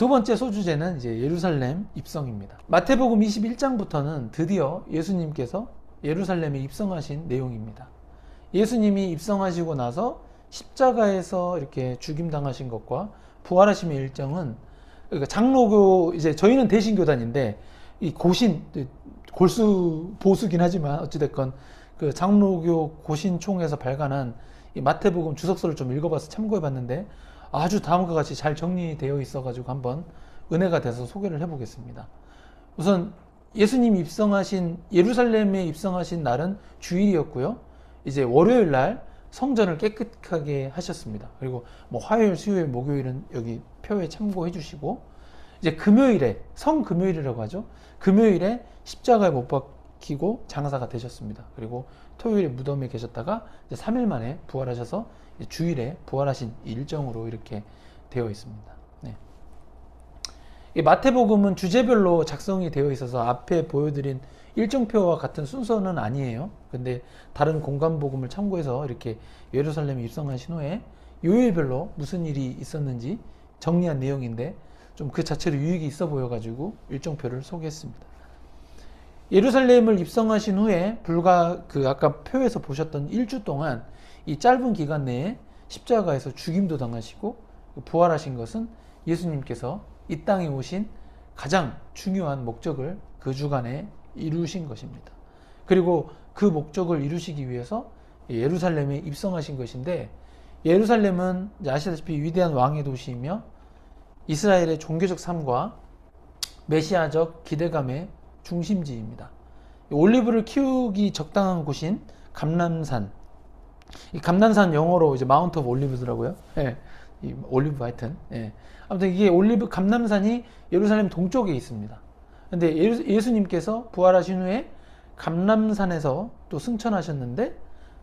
두 번째 소주제는 이제 예루살렘 입성입니다. 마태복음 21장부터는 드디어 예수님께서 예루살렘에 입성하신 내용입니다. 예수님이 입성하시고 나서 십자가에서 이렇게 죽임당하신 것과 부활하심의 일정은 그러니까 장로교 이제 저희는 대신교단인데 이 고신 골수 보수긴 하지만 어찌됐건 그 장로교 고신총에서 발간한 이 마태복음 주석서를 좀 읽어봐서 참고해봤는데 아주 다음과 같이 잘 정리되어 있어가지고 한번 은혜가 돼서 소개를 해보겠습니다. 우선 예수님이 입성하신 예루살렘에 입성하신 날은 주일이었고요. 이제 월요일 날 성전을 깨끗하게 하셨습니다. 그리고 뭐 화요일, 수요일, 목요일은 여기 표에 참고해 주시고 이제 금요일에 성 금요일이라고 하죠. 금요일에 십자가에 못 박히고 장사가 되셨습니다. 그리고 토요일에 무덤에 계셨다가 이제 3일 만에 부활하셔서 주일에 부활하신 일정으로 이렇게 되어 있습니다. 네. 이 마태복음은 주제별로 작성이 되어 있어서 앞에 보여드린 일정표와 같은 순서는 아니에요. 근데 다른 공간복음을 참고해서 이렇게 예루살렘에 입성하신 후에 요일별로 무슨 일이 있었는지 정리한 내용인데 좀 그 자체로 유익이 있어 보여가지고 일정표를 소개했습니다. 예루살렘을 입성하신 후에 불과 그 아까 표에서 보셨던 일주 동안 이 짧은 기간 내에 십자가에서 죽임도 당하시고 부활하신 것은 예수님께서 이 땅에 오신 가장 중요한 목적을 그 주간에 이루신 것입니다. 그리고 그 목적을 이루시기 위해서 예루살렘에 입성하신 것인데 예루살렘은 아시다시피 위대한 왕의 도시이며 이스라엘의 종교적 삶과 메시아적 기대감의 중심지입니다. 올리브를 키우기 적당한 곳인 감람산. 이 감람산 영어로 이제 마운트 오브 올리브더라고요. 예. 이 올리브 하여튼. 예. 아무튼 이게 올리브 감람산이 예루살렘 동쪽에 있습니다. 근데 예수 님께서 부활하신 후에 감람산에서 또 승천하셨는데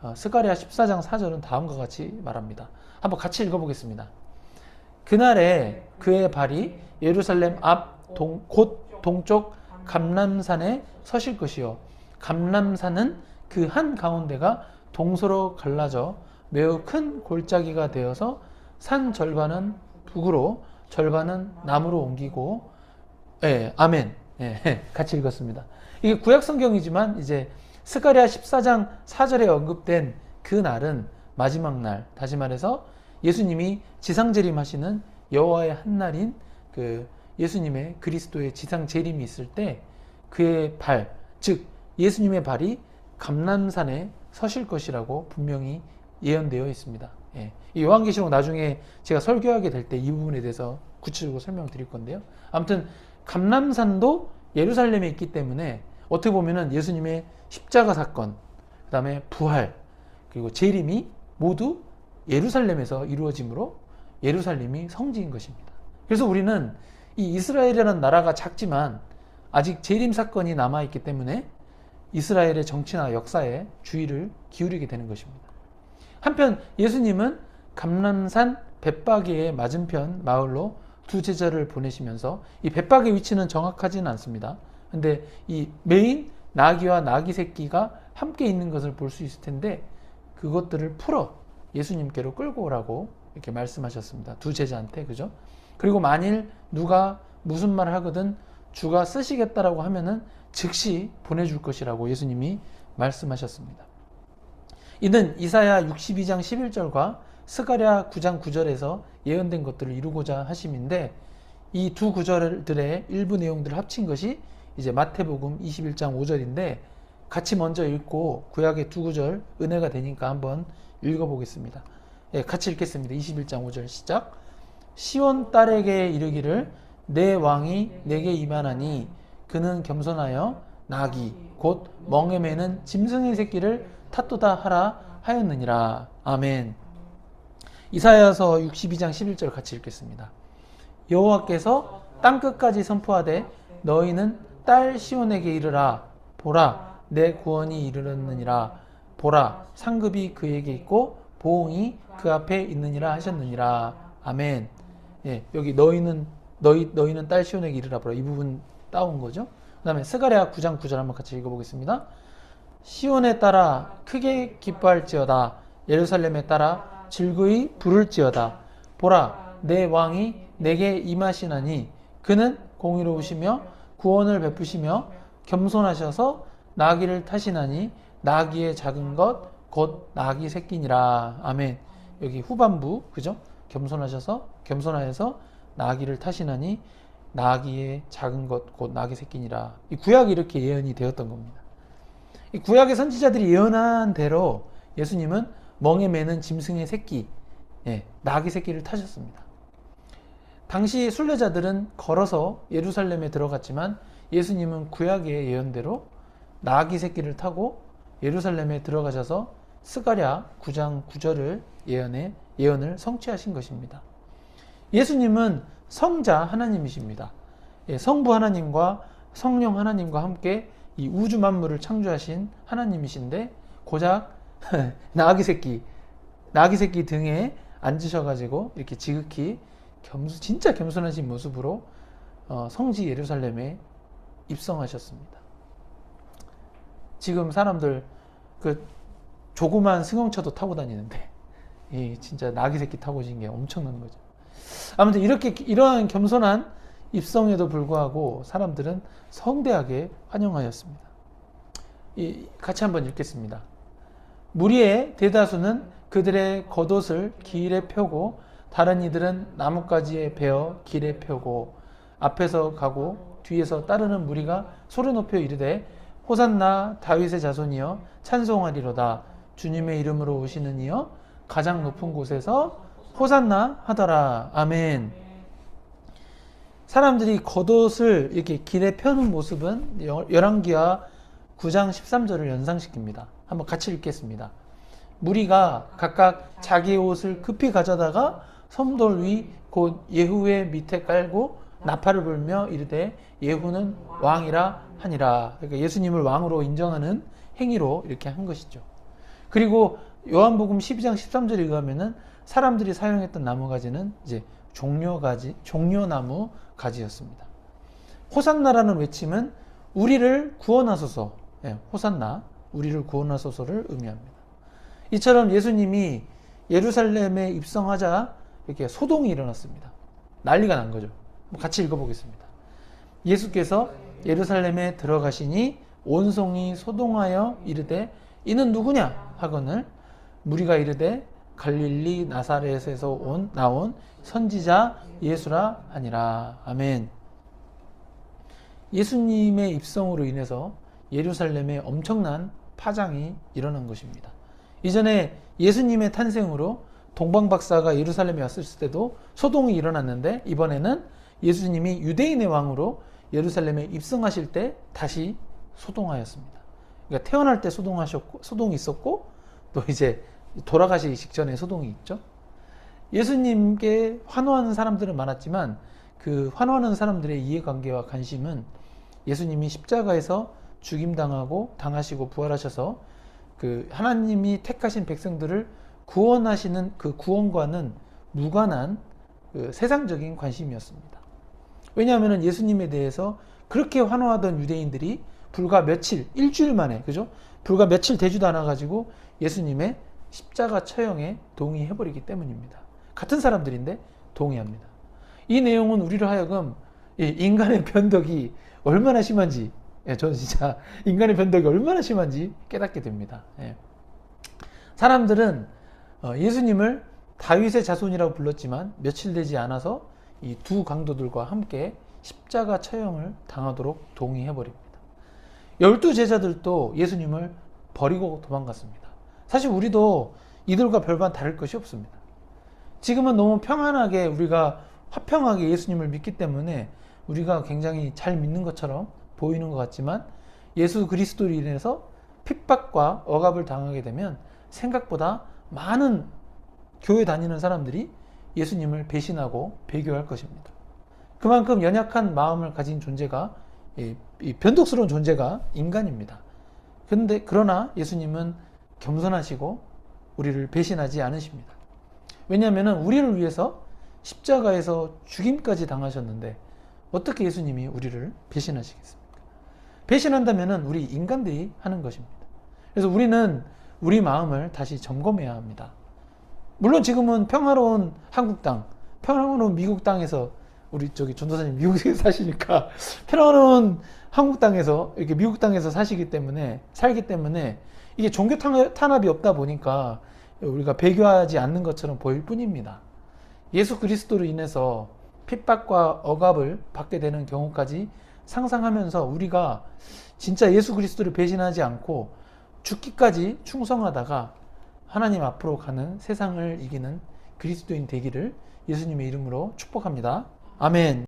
어, 스가랴 14장 4절은 다음과 같이 말합니다. 한번 같이 읽어보겠습니다. 그날에 그의 발이 예루살렘 앞곧 동쪽 감람산에 서실 것이요 감람산은 그 한 가운데가 동서로 갈라져 매우 큰 골짜기가 되어서 산 절반은 북으로 절반은 남으로 옮기고 예, 아멘. 예, 같이 읽었습니다. 이게 구약 성경이지만 이제 스가랴 14장 4절에 언급된 그 날은 마지막 날, 다시 말해서 예수님이 지상 재림하시는 여호와의 한 날인 그 예수님의 그리스도의 지상 재림이 있을 때 그의 발, 즉 예수님의 발이 감람산에 서실 것이라고 분명히 예언되어 있습니다. 예. 이 요한계시록 나중에 제가 설교하게 될 때 이 부분에 대해서 구체적으로 설명드릴 건데요. 아무튼 감람산도 예루살렘에 있기 때문에 어떻게 보면은 예수님의 십자가 사건, 그 다음에 부활, 그리고 재림이 모두 예루살렘에서 이루어지므로 예루살렘이 성지인 것입니다. 그래서 우리는 이 이스라엘이라는 나라가 작지만 아직 재림 사건이 남아 있기 때문에 이스라엘의 정치나 역사에 주의를 기울이게 되는 것입니다. 한편 예수님은 감람산 벳바게의 맞은편 마을로 두 제자를 보내시면서 이 벳바게 위치는 정확하지는 않습니다. 근데 이 메인 나귀와 나귀 새끼가 함께 있는 것을 볼 수 있을 텐데 그것들을 풀어 예수님께로 끌고 오라고 이렇게 말씀하셨습니다. 두 제자한테 그죠? 그리고 만일 누가 무슨 말을 하거든 주가 쓰시겠다라고 하면은 즉시 보내줄 것이라고 예수님이 말씀하셨습니다. 이는 이사야 62장 11절과 스가랴 9장 9절에서 예언된 것들을 이루고자 하심인데 이 두 구절들의 일부 내용들을 합친 것이 이제 마태복음 21장 5절인데 같이 먼저 읽고 구약의 두 구절 은혜가 되니까 한번 읽어보겠습니다. 예, 같이 읽겠습니다. 21장 5절 시작. 시온 딸에게 이르기를 내 왕이 내게 임하나니 그는 겸손하여 나귀 곧 멍에 매는 짐승의 새끼를 탓도다 하라 하였느니라. 아멘. 이사야서 62장 11절 같이 읽겠습니다. 여호와께서 땅 끝까지 선포하되 너희는 딸 시온에게 이르라 보라 내 구원이 이르렀느니라 보라 상급이 그에게 있고 보응이 그 앞에 있느니라 하셨느니라 아멘. 예, 여기 너희는 너희 너희는 딸 시온에게 이르라 보라. 이 부분 따온 거죠. 그다음에 스가랴 9장 9절 한번 같이 읽어보겠습니다. 시온에 따라 크게 기뻐할지어다. 예루살렘에 따라 즐거이 부를지어다. 보라 내 왕이 내게 임하시나니 그는 공의로우시며 구원을 베푸시며 겸손하셔서 나귀를 타시나니 나귀의 작은 것 곧 나귀 새끼니라. 아멘. 여기 후반부 그죠 겸손하셔서 겸손하여서 나귀를 타시나니 나귀의 작은 것 곧 나귀 새끼니라. 이 구약이 이렇게 예언이 되었던 겁니다. 이 구약의 선지자들이 예언한 대로 예수님은 멍에 매는 짐승의 새끼 예, 나귀 새끼를 타셨습니다. 당시 순례자들은 걸어서 예루살렘에 들어갔지만 예수님은 구약의 예언대로 나귀 새끼를 타고 예루살렘에 들어가셔서 스가랴 9장 9절을 예언해 예언을 성취하신 것입니다. 예수님은 성자 하나님이십니다. 예, 성부 하나님과 성령 하나님과 함께 이 우주 만물을 창조하신 하나님이신데 고작 나귀 새끼 나귀 새끼 등에 앉으셔가지고 이렇게 지극히 겸손 진짜 겸손하신 모습으로 어, 성지 예루살렘에 입성하셨습니다. 지금 사람들 그 조그만 승용차도 타고 다니는데 이 진짜 나귀 새끼 타고 오신 게 엄청난 거죠. 아무튼 이렇게 이러한 겸손한 입성에도 불구하고 사람들은 성대하게 환영하였습니다. 이, 같이 한번 읽겠습니다. 무리의 대다수는 그들의 겉옷을 길에 펴고 다른 이들은 나뭇가지에 베어 길에 펴고 앞에서 가고 뒤에서 따르는 무리가 소리 높여 이르되 호산나 다윗의 자손이여 찬송하리로다 주님의 이름으로 오시는 이여 가장 높은 곳에서 호산나 하더라. 아멘. 사람들이 겉옷을 이렇게 길에 펴는 모습은 열왕기와 9장 13절을 연상시킵니다. 한번 같이 읽겠습니다. 무리가 각각 자기의 옷을 급히 가져다가 섬돌 위 곧 예후의 밑에 깔고 나팔을 불며 이르되 예후는 왕이라 하니라. 그러니까 예수님을 왕으로 인정하는 행위로 이렇게 한 것이죠. 그리고 요한복음 12장 13절 읽으면은 사람들이 사용했던 나무 가지는 이제 종려가지, 종려나무 가지였습니다. 호산나라는 외침은 우리를 구원하소서, 예, 호산나, 우리를 구원하소서를 의미합니다. 이처럼 예수님이 예루살렘에 입성하자 이렇게 소동이 일어났습니다. 난리가 난 거죠. 같이 읽어보겠습니다. 예수께서 예루살렘에 들어가시니 온송이 소동하여 이르되 이는 누구냐 하거늘 무리가 이르되 갈릴리 나사렛에서 온 나온 선지자 예수라 하니라 아멘. 예수님의 입성으로 인해서 예루살렘에 엄청난 파장이 일어난 것입니다. 이전에 예수님의 탄생으로 동방박사가 예루살렘에 왔을 때도 소동이 일어났는데 이번에는 예수님이 유대인의 왕으로 예루살렘에 입성하실 때 다시 소동하였습니다. 그러니까 태어날 때 소동하셨고 소동이 있었고 또 이제 돌아가시기 직전에 소동이 있죠. 예수님께 환호하는 사람들은 많았지만 그 환호하는 사람들의 이해관계와 관심은 예수님이 십자가에서 죽임당하고 당하시고 부활하셔서 그 하나님이 택하신 백성들을 구원하시는 그 구원과는 무관한 그 세상적인 관심이었습니다. 왜냐하면 예수님에 대해서 그렇게 환호하던 유대인들이 불과 며칠, 일주일 만에, 그죠? 불과 며칠 되지도 않아가지고 예수님의 십자가 처형에 동의해버리기 때문입니다. 같은 사람들인데 동의합니다. 이 내용은 우리로 하여금 인간의 변덕이 얼마나 심한지, 예, 저는 진짜 인간의 변덕이 얼마나 심한지 깨닫게 됩니다. 예. 사람들은 어, 예수님을 다윗의 자손이라고 불렀지만 며칠 되지 않아서 이 두 강도들과 함께 십자가 처형을 당하도록 동의해버립니다. 열두 제자들도 예수님을 버리고 도망갔습니다. 사실 우리도 이들과 별반 다를 것이 없습니다. 지금은 너무 평안하게 우리가 화평하게 예수님을 믿기 때문에 우리가 굉장히 잘 믿는 것처럼 보이는 것 같지만 예수 그리스도로 인해서 핍박과 억압을 당하게 되면 생각보다 많은 교회 다니는 사람들이 예수님을 배신하고 배교할 것입니다. 그만큼 연약한 마음을 가진 존재가 이 변덕스러운 존재가 인간입니다. 근데 그러나 예수님은 겸손하시고 우리를 배신하지 않으십니다. 왜냐하면 우리를 위해서 십자가에서 죽임까지 당하셨는데 어떻게 예수님이 우리를 배신하시겠습니까? 배신한다면 우리 인간들이 하는 것입니다. 그래서 우리는 우리 마음을 다시 점검해야 합니다. 물론 지금은 평화로운 한국 땅, 평화로운 미국 땅에서 우리 저기 전도사님 미국에 사시니까 평화로운 한국 땅에서 이렇게 미국 땅에서 사시기 때문에 살기 때문에 이게 종교 탄- 탄압이 없다 보니까 우리가 배교하지 않는 것처럼 보일 뿐입니다. 예수 그리스도로 인해서 핍박과 억압을 받게 되는 경우까지 상상하면서 우리가 진짜 예수 그리스도를 배신하지 않고 죽기까지 충성하다가 하나님 앞으로 가는 세상을 이기는 그리스도인 되기를 예수님의 이름으로 축복합니다. 아멘.